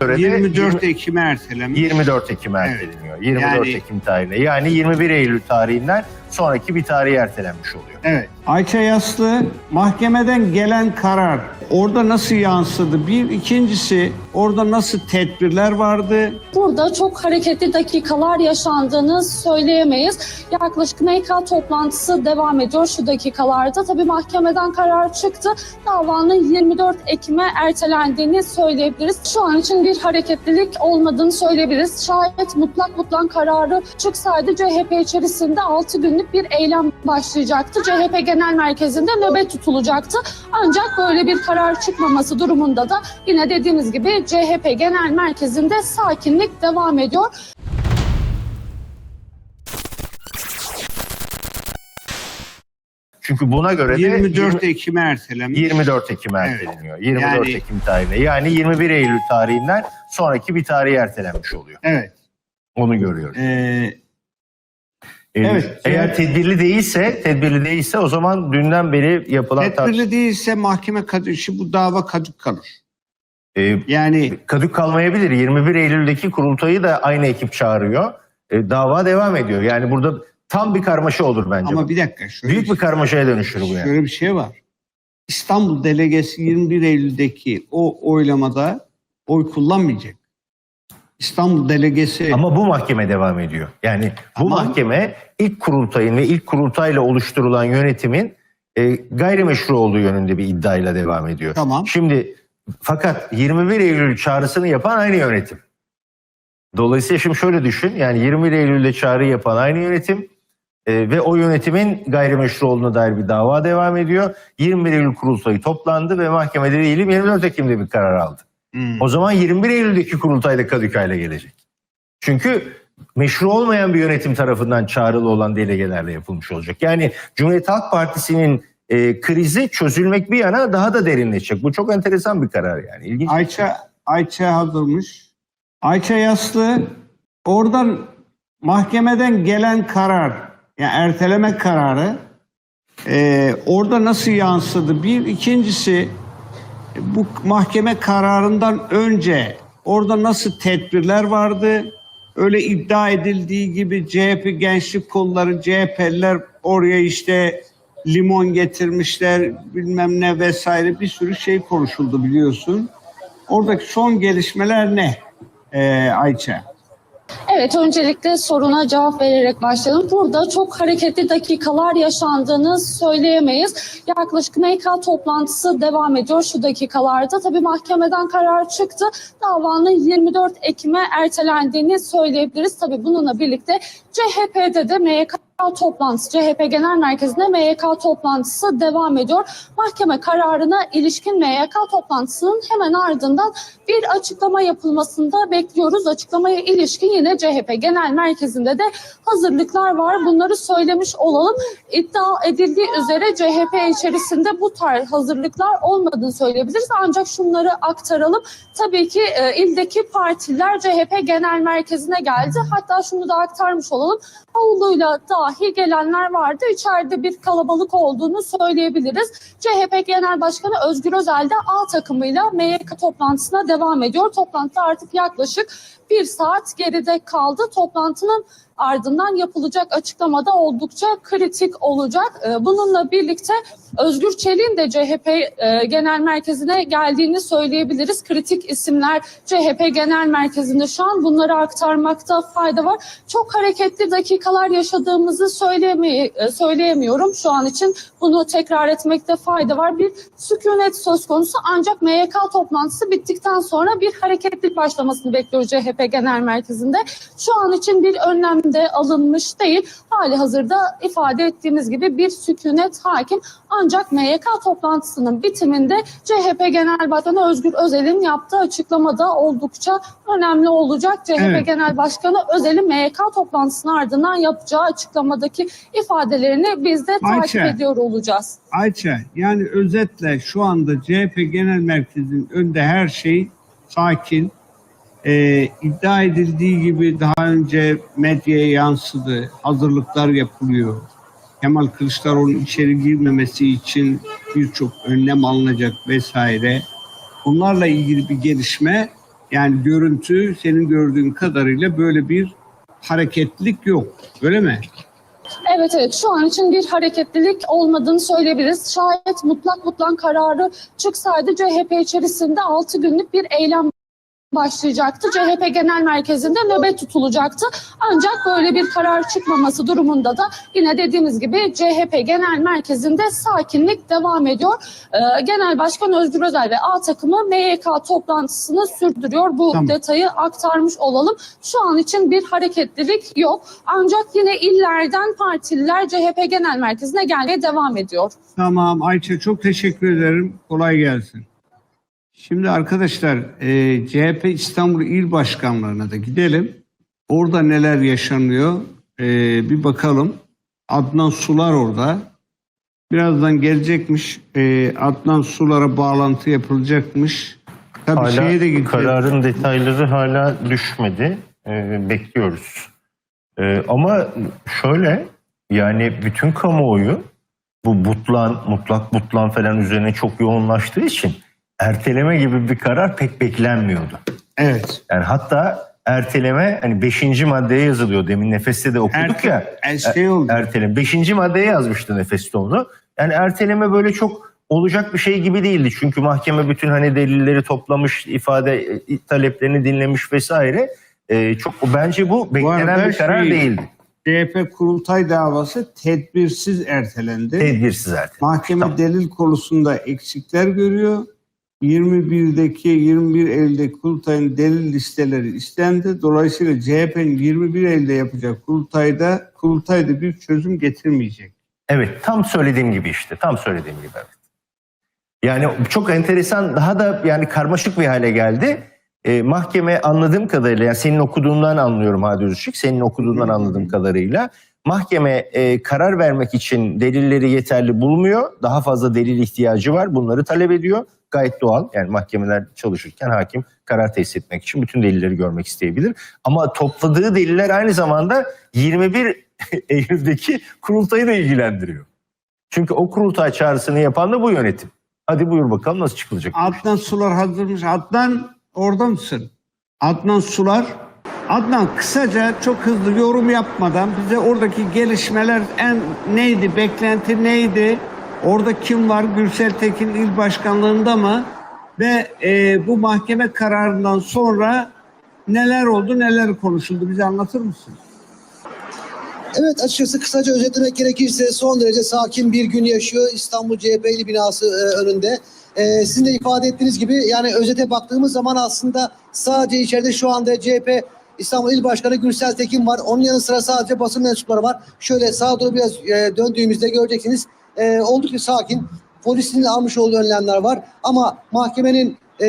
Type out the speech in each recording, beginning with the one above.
göre de 24 Ekim'e ertelenmiş. 24 Ekim'e Evet. erteleniyor. 24 Yani- Ekim tarihine. Yani 21 Eylül tarihinden sonraki bir tarihe ertelenmiş oluyor. Evet. Ayça Yaslı mahkemeden gelen karar orada nasıl yansıdı? Bir ikincisi orada nasıl tedbirler vardı? Burada çok hareketli dakikalar yaşandığını söyleyemeyiz. Yaklaşık MK toplantısı devam ediyor şu dakikalarda. Tabii mahkemeden karar çıktı. Davanın 24 Ekim'e ertelendiğini söyleyebiliriz. Şu an için bir hareketlilik olmadığını söyleyebiliriz. Şayet mutlak mutlak kararı çıksaydı CHP içerisinde 6 günlük bir eylem başlayacaktı. CHP Genel Merkezi'nde nöbet tutulacaktı. Ancak böyle bir karar çıkmaması durumunda da yine dediğimiz gibi CHP Genel Merkezi'nde sakinlik devam ediyor. Çünkü buna göre de 24 Ekim'e ertelenmiş. 24 Ekim'e Evet. erteleniyor. 24 Yani- Ekim tarihine. Yani 21 Eylül tarihinden sonraki bir tarihe ertelenmiş oluyor. Evet. Onu görüyoruz. Ee, evet. Eğer tedbirli değilse, tedbirli değilse o zaman dünden beri yapılan tartışma tedbirli değilse mahkeme kadın işi bu dava kadük kalır. e, Yani kadük kalmayabilir. 21 Eylül'deki kurultayı da aynı ekip çağırıyor. E, dava devam ediyor. Yani burada tam bir karmaşa olur bence. ama bir dakika şöyle Büyük bir karmaşaya dönüşür bu yani. Şöyle bir şey var. İstanbul delegesi 21 Eylül'deki o oylamada oy kullanmayacak. İstanbul delegesi Ama bu mahkeme devam ediyor. Yani bu Ama- mahkeme ilk kurultayın ve ilk kurultayla oluşturulan yönetimin e, gayrimeşru olduğu yönünde bir iddiayla devam ediyor. tamam. Şimdi fakat 21 Eylül çağrısını yapan aynı yönetim. Dolayısıyla şimdi şöyle düşün. Yani 21 Eylül'de çağrı yapan aynı yönetim e, ve o yönetimin gayrimeşru olduğuna dair bir dava devam ediyor. 21 Eylül kurultayı toplandı ve mahkemede değilim 24 Ekim'de bir karar aldı. Hmm. O zaman 21 Eylül'deki kurultayda Kadıköy'le gelecek. Çünkü meşru olmayan bir yönetim tarafından çağrılı olan delegelerle yapılmış olacak. Yani Cumhuriyet Halk Partisi'nin e, krizi çözülmek bir yana daha da derinleşecek. Bu çok enteresan bir karar yani. İlginç. Ayça Ayça hazırmış. Ayça Yaslı oradan mahkemeden gelen karar yani erteleme kararı e, orada nasıl yansıdı? Bir ikincisi bu mahkeme kararından önce orada nasıl tedbirler vardı? Öyle iddia edildiği gibi CHP gençlik kolları, CHP'liler oraya işte limon getirmişler bilmem ne vesaire bir sürü şey konuşuldu biliyorsun. Oradaki son gelişmeler ne ee, Ayça? Evet, öncelikle soruna cevap vererek başlayalım. Burada çok hareketli dakikalar yaşandığını söyleyemeyiz. Yaklaşık MK toplantısı devam ediyor şu dakikalarda. Tabii mahkemeden karar çıktı. Davanın 24 Ekim'e ertelendiğini söyleyebiliriz. Tabii bununla birlikte CHP'de de MYK toplantısı, CHP Genel Merkezi'nde MYK toplantısı devam ediyor. Mahkeme kararına ilişkin MYK toplantısının hemen ardından bir açıklama yapılmasında bekliyoruz. Açıklamaya ilişkin yine CHP Genel Merkezi'nde de hazırlıklar var. Bunları söylemiş olalım. İddia edildiği üzere CHP içerisinde bu tarz hazırlıklar olmadığını söyleyebiliriz. Ancak şunları aktaralım. Tabii ki e, ildeki partiler CHP Genel Merkezi'ne geldi. Hatta şunu da aktarmış olalım. Avluyla dahi gelenler vardı. İçeride bir kalabalık olduğunu söyleyebiliriz. CHP Genel Başkanı Özgür Özel de A takımıyla MYK toplantısına devam ediyor. Toplantı artık yaklaşık bir saat geride kaldı. Toplantının ardından yapılacak açıklamada oldukça kritik olacak. Ee, Bununla birlikte Özgür Çelik'in de CHP e, Genel Merkezi'ne geldiğini söyleyebiliriz. Kritik isimler CHP Genel Merkezi'nde şu an bunları aktarmakta fayda var. Çok hareketli dakikalar yaşadığımızı e, söyleyemiyorum şu an için. Bunu tekrar etmekte fayda var. Bir sükunet söz konusu ancak MYK toplantısı bittikten sonra bir hareketlilik başlamasını bekliyoruz CHP Genel Merkezi'nde. Şu an için bir önlem de alınmış değil. Hali hazırda ifade ettiğimiz gibi bir sükunet hakim. Ancak MYK toplantısının bitiminde CHP Genel Başkanı Özgür Özel'in yaptığı açıklamada oldukça önemli olacak. CHP Evet. Genel Başkanı Özel'in MYK toplantısının ardından yapacağı açıklamadaki ifadelerini biz de takip Ayça. ediyor olacağız. Ayça yani özetle şu anda CHP Genel Merkezi'nin önünde her şey sakin. Ee, iddia edildiği gibi daha önce medyaya yansıdı. Hazırlıklar yapılıyor. Kemal Kılıçdaroğlu'nun içeri girmemesi için birçok önlem alınacak vesaire. Bunlarla ilgili bir gelişme Yani görüntü senin gördüğün kadarıyla böyle bir hareketlilik yok. Öyle mi? Evet evet şu an için bir hareketlilik olmadığını söyleyebiliriz. Şayet mutlak mutlak kararı çıksaydı CHP içerisinde 6 günlük bir eylem başlayacaktı. CHP Genel Merkezi'nde nöbet tutulacaktı. Ancak böyle bir karar çıkmaması durumunda da yine dediğimiz gibi CHP Genel Merkezi'nde sakinlik devam ediyor. Ee, Genel Başkan Özgür Özel ve A takımı MYK toplantısını sürdürüyor. Bu Tamam. detayı aktarmış olalım. Şu an için bir hareketlilik yok. Ancak yine illerden partililer CHP Genel Merkezi'ne gelmeye devam ediyor. Tamam Ayça çok teşekkür ederim. Kolay gelsin. Şimdi arkadaşlar e, CHP İstanbul İl Başkanlığı'na da gidelim. Orada neler yaşanıyor e, bir bakalım. Adnan Sular orada. Birazdan gelecekmiş. E, Adnan Sular'a bağlantı yapılacakmış. Tabii Hala şeye de gidecek. kararın detayları hala düşmedi. Ee, bekliyoruz. Ee, ama şöyle yani bütün kamuoyu bu butlan, mutlak butlan falan üzerine çok yoğunlaştığı için erteleme gibi bir karar pek beklenmiyordu. Evet. Yani hatta erteleme hani 5. maddeye yazılıyor. Demin nefeste de okuduk Erte, ya. e, şey oldu. Erteleme. Beşinci maddeye yazmıştı nefeste onu. Yani erteleme böyle çok olacak bir şey gibi değildi. Çünkü mahkeme bütün hani delilleri toplamış, ifade e, taleplerini dinlemiş vesaire. Ee, çok bence bu beklenen arada bir karar şey- değildi. CHP kurultay davası tedbirsiz ertelendi. Tedbirsiz erteleme. Mahkeme Tamam. delil konusunda eksikler görüyor. 21'deki 21 Eylül'deki kurultayın delil listeleri istendi. Dolayısıyla CHP'nin 21 Eylül'de yapacak kurultayda kurultayda bir çözüm getirmeyecek. Evet tam söylediğim gibi işte. Tam söylediğim gibi evet. Yani çok enteresan daha da yani karmaşık bir hale geldi. Ee, mahkeme anladığım kadarıyla yani senin okuduğundan anlıyorum Hadi Özışık. Senin okuduğundan anladığım kadarıyla mahkeme e, karar vermek için delilleri yeterli bulmuyor. Daha fazla delil ihtiyacı var. Bunları talep ediyor. Gayet doğal. Yani mahkemeler çalışırken hakim karar tesis etmek için bütün delilleri görmek isteyebilir. Ama topladığı deliller aynı zamanda 21 Eylül'deki kurultayı da ilgilendiriyor. Çünkü o kurultay çağrısını yapan da bu yönetim. Hadi buyur bakalım nasıl çıkılacak? Adnan Sular hazırmış. Adnan orada mısın? Adnan Sular. Adnan kısaca çok hızlı yorum yapmadan bize oradaki gelişmeler en neydi, beklenti neydi? Orada kim var? Gürsel Tekin il başkanlığında mı? Ve e, bu mahkeme kararından sonra neler oldu, neler konuşuldu? Bize anlatır mısın? Evet açıkçası kısaca özetlemek gerekirse son derece sakin bir gün yaşıyor İstanbul CHP'li binası e, önünde. E, sizin de ifade ettiğiniz gibi yani özete baktığımız zaman aslında sadece içeride şu anda CHP İstanbul İl Başkanı Gürsel Tekin var. Onun yanı sıra sadece basın mensupları var. Şöyle sağa doğru biraz e, döndüğümüzde göreceksiniz. E, oldukça sakin. Polisin almış olduğu önlemler var. Ama mahkemenin e,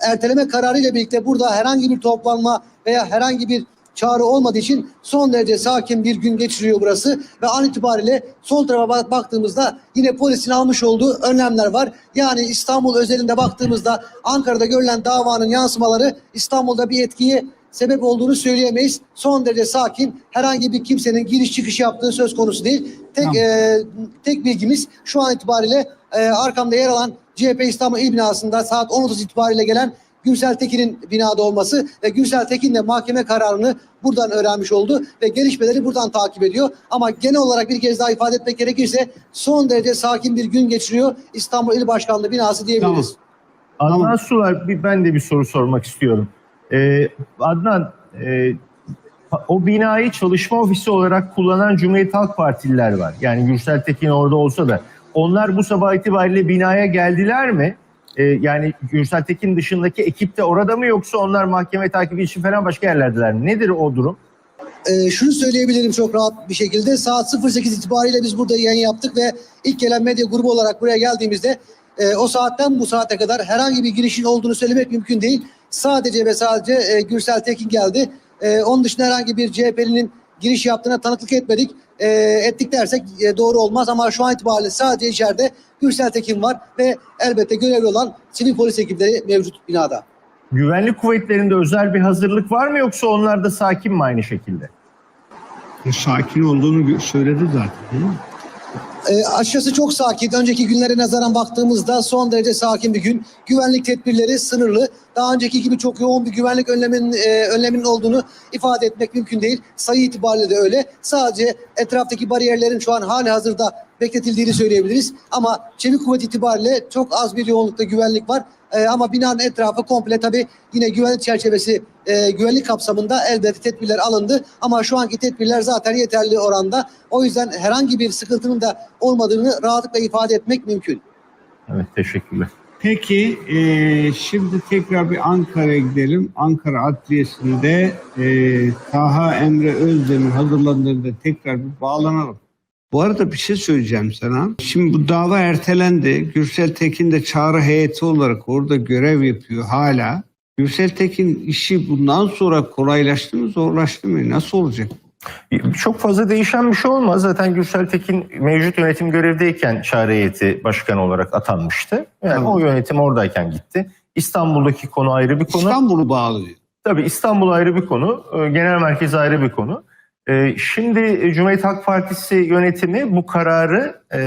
erteleme kararıyla birlikte burada herhangi bir toplanma veya herhangi bir çağrı olmadığı için son derece sakin bir gün geçiriyor burası ve an itibariyle sol tarafa bak- baktığımızda yine polisin almış olduğu önlemler var. Yani İstanbul özelinde baktığımızda Ankara'da görülen davanın yansımaları İstanbul'da bir etkiye sebep olduğunu söyleyemeyiz. Son derece sakin. Herhangi bir kimsenin giriş çıkış yaptığı söz konusu değil. Tek Tamam. e, tek bilgimiz şu an itibariyle e, arkamda yer alan CHP İstanbul İl binasında saat 10.30 itibariyle gelen Gürsel Tekin'in binada olması ve Gürsel Tekin de mahkeme kararını buradan öğrenmiş oldu ve gelişmeleri buradan takip ediyor. Ama genel olarak bir kez daha ifade etmek gerekirse son derece sakin bir gün geçiriyor İstanbul İl Başkanlığı binası diyebiliriz. Tamam. Sular bir, ben de bir soru sormak istiyorum. Ee, Adnan e, o binayı çalışma ofisi olarak kullanan Cumhuriyet Halk Partililer var. Yani Gürsel Tekin orada olsa da onlar bu sabah itibariyle binaya geldiler mi? Ee, yani Gürsel Tekin dışındaki ekip de orada mı yoksa onlar mahkeme takibi için falan başka yerlerdeler mi? Nedir o durum? Ee, şunu söyleyebilirim çok rahat bir şekilde. Saat 08 itibariyle biz burada yayın yaptık ve ilk gelen medya grubu olarak buraya geldiğimizde e, o saatten bu saate kadar herhangi bir girişin olduğunu söylemek mümkün değil. Sadece ve sadece e, Gürsel Tekin geldi. E, onun dışında herhangi bir CHP'linin giriş yaptığına tanıklık etmedik. E, ettik dersek e, doğru olmaz ama şu an itibariyle sadece içeride Gürsel Tekin var ve elbette görevli olan sivil polis ekipleri mevcut binada. Güvenlik kuvvetlerinde özel bir hazırlık var mı yoksa onlar da sakin mi aynı şekilde? E, sakin olduğunu söyledi zaten. değil mi? E, açıkçası çok sakin. Önceki günlere nazaran baktığımızda son derece sakin bir gün. Güvenlik tedbirleri sınırlı. Daha önceki gibi çok yoğun bir güvenlik önleminin, e, önleminin olduğunu ifade etmek mümkün değil. Sayı itibariyle de öyle. Sadece etraftaki bariyerlerin şu an hali hazırda bekletildiğini söyleyebiliriz. Ama çevik kuvvet itibariyle çok az bir yoğunlukta güvenlik var. E, ama binanın etrafı komple tabii yine güvenlik çerçevesi, e, güvenlik kapsamında elbette tedbirler alındı. Ama şu anki tedbirler zaten yeterli oranda. O yüzden herhangi bir sıkıntının da olmadığını rahatlıkla ifade etmek mümkün. Evet teşekkürler. Peki eee, şimdi tekrar bir Ankara'ya gidelim. Ankara Adliyesi'nde eee Taha Emre Özdemir hazırlandığında tekrar bir bağlanalım. Bu arada bir şey söyleyeceğim sana. Şimdi bu dava ertelendi. Gürsel Tekin de çağrı heyeti olarak orada görev yapıyor hala. Gürsel Tekin işi bundan sonra kolaylaştı mı zorlaştı mı? Nasıl olacak? Çok fazla değişen bir şey olmaz. Zaten Gürsel Tekin mevcut yönetim görevdeyken çare heyeti başkanı olarak atanmıştı. Yani Tamam. o yönetim oradayken gitti. İstanbul'daki konu ayrı bir konu. İstanbul'u bağlıyor. Tabii İstanbul ayrı bir konu, e, genel merkez ayrı bir konu. E, Şimdi e, Cumhuriyet Halk Partisi yönetimi bu kararı e,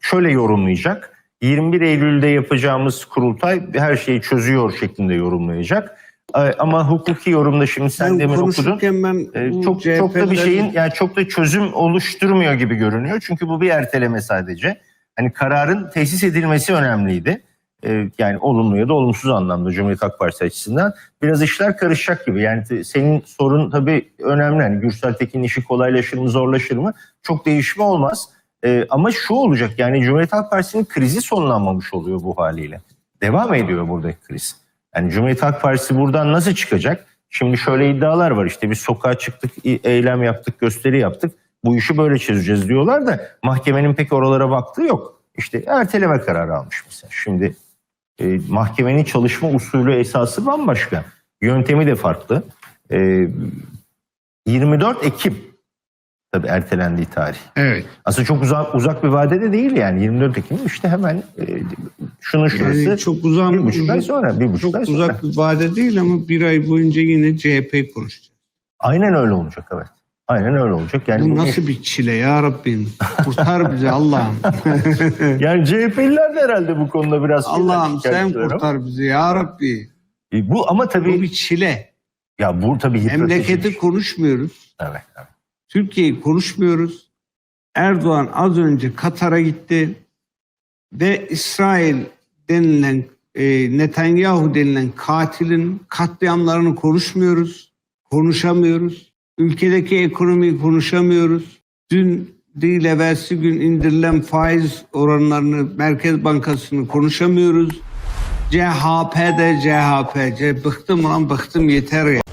şöyle yorumlayacak. 21 Eylül'de yapacağımız kurultay her şeyi çözüyor şeklinde yorumlayacak. E, Ama hukuki yorumda şimdi sen Ben demin okudun. ben E, bu Çok çok da bir şeyin yani çok da çözüm oluşturmuyor gibi görünüyor. Çünkü bu bir erteleme sadece. Hani kararın tesis edilmesi önemliydi. E, Yani olumlu ya da olumsuz anlamda Cumhuriyet Halk Partisi açısından biraz işler karışacak gibi. Yani senin sorun tabii önemli. Hani Gürsel Tekin'in işi kolaylaşır mı, zorlaşır mı? Çok değişme olmaz. E, ama şu olacak yani Cumhuriyet Halk Partisi'nin krizi sonlanmamış oluyor bu haliyle. Devam ediyor buradaki kriz. Yani Cumhuriyet Halk Partisi buradan nasıl çıkacak? Şimdi şöyle iddialar var işte biz sokağa çıktık, eylem yaptık, gösteri yaptık. Bu işi böyle çözeceğiz diyorlar da mahkemenin pek oralara baktığı yok. İşte erteleme kararı almış mesela. Şimdi e, mahkemenin çalışma usulü esası bambaşka. Yöntemi de farklı. E, 24 Ekim tabii ertelendiği tarih. Evet. Aslında çok uzak uzak bir vadede değil yani 24 Ekim işte hemen e, şunun şurası Yani çok uzak, bir buçuk ay sonra bir buçuk çok ay sonra. uzak bir vade değil ama bir ay boyunca yine CHP konuşacak. Aynen öyle olacak evet. Aynen öyle olacak. Yani Bu bu- nasıl bir çile ya Rabbim? Kurtar bizi Allah'ım. yani CHP'liler de herhalde bu konuda biraz Allah'ım sen kurtar bizi ya Rabbi. E, Bu ama Bu tabii bir çile. ya bu tabii Memleketi konuşmuyoruz. Evet, evet. Türkiye'yi konuşmuyoruz. Erdoğan az önce Katar'a gitti ve İsrail denilen e, Netanyahu denilen katilin katliamlarını konuşmuyoruz. Konuşamıyoruz. Ülkedeki ekonomiyi konuşamıyoruz. Dün değil evvelsi gün indirilen faiz oranlarını Merkez Bankası'nı konuşamıyoruz. CHP'de CHP. Bıktım lan bıktım yeter ya.